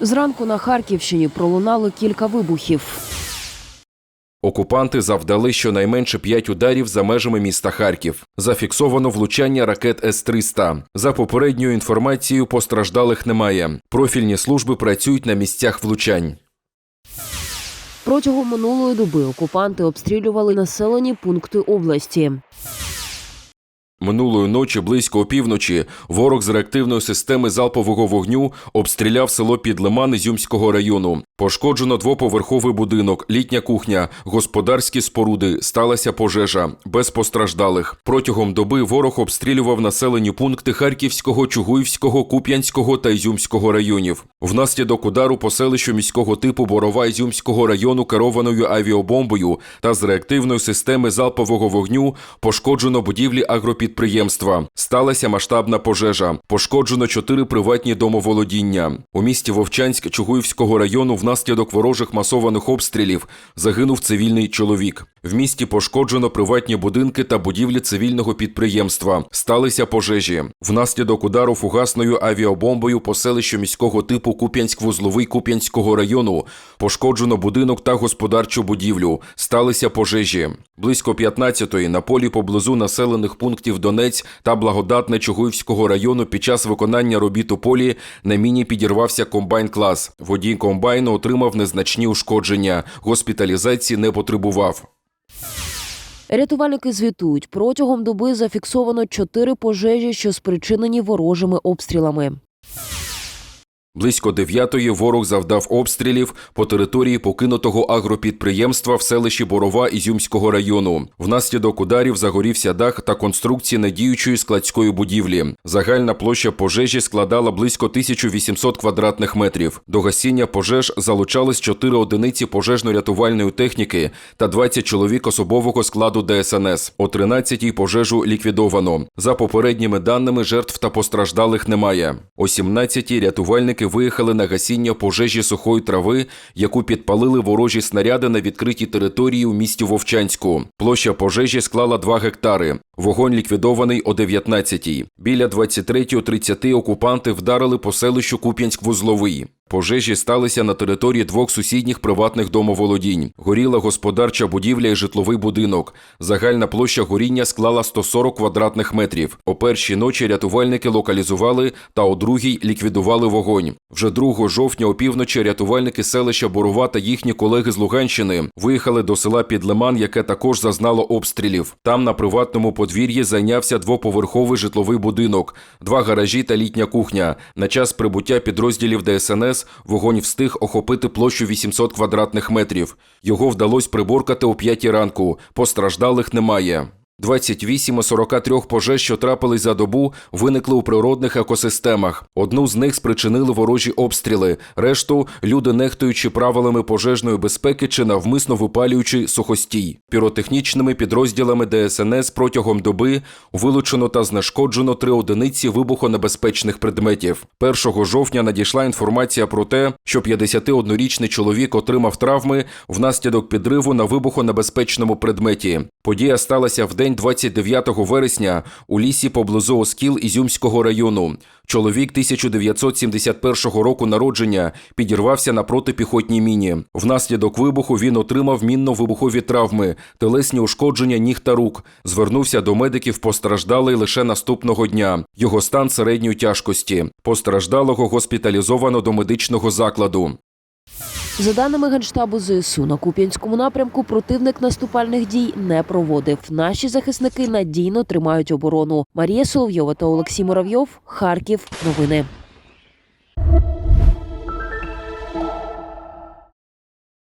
Зранку на Харківщині пролунало кілька вибухів. Окупанти завдали щонайменше п'ять ударів за межами міста Харків. Зафіксовано влучання ракет С-300. За попередньою інформацією, постраждалих немає. Профільні служби працюють на місцях влучань. Протягом минулої доби окупанти обстрілювали населені пункти області. Минулої ночі близько опівночі ворог з реактивної системи залпового вогню обстріляв село Підлиман Ізюмського району. Пошкоджено двоповерховий будинок, літня кухня, господарські споруди. Сталася пожежа без постраждалих. Протягом доби ворог обстрілював населені пункти Харківського, Чугуївського, Куп'янського та Ізюмського районів. Внаслідок удару по селищу міського типу Борова Ізюмського району керованою авіабомбою та з реактивної системи залпового вогню пошкоджено будівлі агропідприємства. Сталася масштабна пожежа. Пошкоджено чотири приватні домоволодіння. У місті Вовчанськ Чугуївського району внаслідок ворожих масованих обстрілів загинув цивільний чоловік. В місті пошкоджено приватні будинки та будівлі цивільного підприємства. Сталися пожежі. Внаслідок удару фугасною авіабомбою по селищу міського типу Куп'янськ-Вузловий Куп'янського району пошкоджено будинок та господарчу будівлю. Сталися пожежі. Близько 15-ї на полі поблизу населених пунктів Донець та Благодатне Чугуївського району під час виконання робіт у полі на міні підірвався комбайн-клас. Водій комбайну отримав незначні ушкодження. Госпіталізації не потребував. Рятувальники звітують, протягом доби зафіксовано чотири пожежі, що спричинені ворожими обстрілами. Близько дев'ятої ворог завдав обстрілів по території покинутого агропідприємства в селищі Борова Ізюмського району. Внаслідок ударів загорівся дах та конструкції недіючої складської будівлі. Загальна площа пожежі складала близько 1800 квадратних метрів. До гасіння пожеж залучались 4 одиниці пожежно-рятувальної техніки та 20 чоловік особового складу ДСНС. О 13-й пожежу ліквідовано. За попередніми даними, жертв та постраждалих немає. О 17-й рятувальники виїхали на гасіння пожежі сухої трави, яку підпалили ворожі снаряди на відкритій території у місті Вовчанську. Площа пожежі склала 2 гектари. Вогонь ліквідований о 19-й. Біля 23.30 окупанти вдарили по селищу Куп'янськ-Вузловий. Пожежі сталися на території двох сусідніх приватних домоволодінь. Горіла господарча будівля і житловий будинок. Загальна площа горіння склала 140 квадратних метрів. О першій ночі рятувальники локалізували та о другій ліквідували вогонь. Вже 2 жовтня опівночі рятувальники селища Борова та їхні колеги з Луганщини виїхали до села Підлиман, яке також зазнало обстрілів. Там на приватному подвір'ї зайнявся двоповерховий житловий будинок, два гаражі та літня кухня. На час прибуття підрозділів ДСНС вогонь встиг охопити площу 800 квадратних метрів. Його вдалося приборкати о 5 ранку. Постраждалих немає. 28 із 43 пожеж, що трапились за добу, виникли у природних екосистемах. Одну з них спричинили ворожі обстріли, решту люди нехтуючи правилами пожежної безпеки чи навмисно випалюючи сухостій. Піротехнічними підрозділами ДСНС протягом доби вилучено та знешкоджено три одиниці вибухонебезпечних предметів. 1 жовтня надійшла інформація про те, що 51-річний чоловік отримав травми внаслідок підриву на вибухонебезпечному предметі. Подія сталася в день 29 вересня у лісі поблизу Оскіл Ізюмського району. Чоловік 1971 року народження підірвався на протипіхотній міні. Внаслідок вибуху він отримав мінно-вибухові травми, телесні ушкодження ніг та рук. Звернувся до медиків постраждалий лише наступного дня. Його стан середньої тяжкості. Постраждалого госпіталізовано до медичного закладу. За даними Генштабу ЗСУ, на Куп'янському напрямку противник наступальних дій не проводив. Наші захисники надійно тримають оборону. Марія Соловйова та Олексій Муравйов. Харків. Новини.